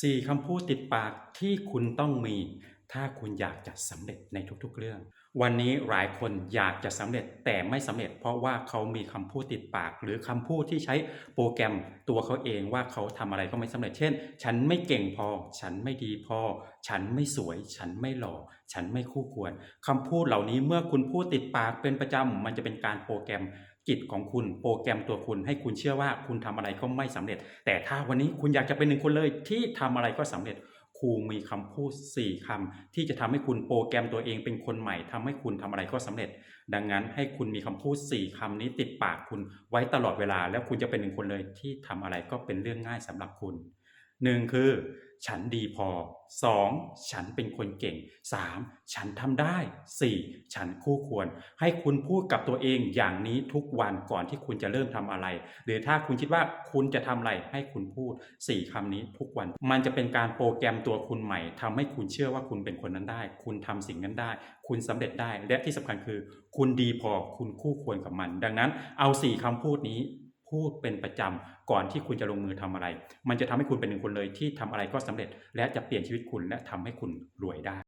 4คำพูดติดปากที่คุณต้องมี ถ้าคุณอยากจะสำเร็จในทุกๆเรื่อง วันนี้หลายคนอยากจะสำเร็จแต่ไม่สำเร็จ เพราะว่าเขามีคำพูดติดปาก หรือคำพูดที่ใช้โปรแกรมตัวเขาเองว่าเขาทำอะไรก็ไม่สำเร็จ เช่น ฉันไม่เก่งพอ ฉันไม่ดีพอ ฉันไม่สวย ฉันไม่หล่อ ฉันไม่คู่ควรคำพูดเหล่านี้เมื่อคุณพูดติดปากเป็นประจำมันจะเป็นการโปรแกรม จิตของคุณโปรแกรมตัวคุณ ให้คุณเชื่อว่าคุณทำอะไรก็ไม่สำเร็จ แต่ถ้าวันนี้คุณอยากจะเป็นหนึ่งคนเลยที่ทำอะไรก็สำเร็จครูมีคำพูด 4คำที่จะทำให้คุณโปรแกรมตัวเองเป็นคนใหม่ทำให้คุณทำอะไรก็สำเร็จ ดังนั้นให้คุณมีคำพูด 4คำนี้ติดปากคุณไว้ตลอดเวลา แล้วคุณจะเป็นหนึ่งคนเลยที่ทำอะไรก็เป็นเรื่องง่ายสำหรับคุณ1คือ ฉันดีพอ 2. ฉันเป็นคนเก่ง 3. ฉันทำได้ 4. ฉันคู่ควร ให้คุณพูดกับตัวเองอย่างนี้ทุกวันก่อนที่คุณจะเริ่มทำอะไร หรือถ้าคุณคิดว่าคุณจะทำอะไรให้คุณพูด 4คำนี้ทุกวัน มันจะเป็นการโปรแกรมตัวคุณใหม่ทำให้คุณเชื่อว่าคุณเป็นคนนั้นได้ คุณทำสิ่งนั้นได้ คุณสำเร็จได้และที่สำคัญคือ คุณดีพอคุณคู่ควรกับมัน ดังนั้นเอา 4คำพูดนี้ พูดเป็นประจำก่อนที่คุณจะลงมือทำอะไร มันจะทำให้คุณเป็นหนึ่งคนเลยที่ทำอะไรก็สำเร็จ และจะเปลี่ยนชีวิตคุณและทำให้คุณรวยได้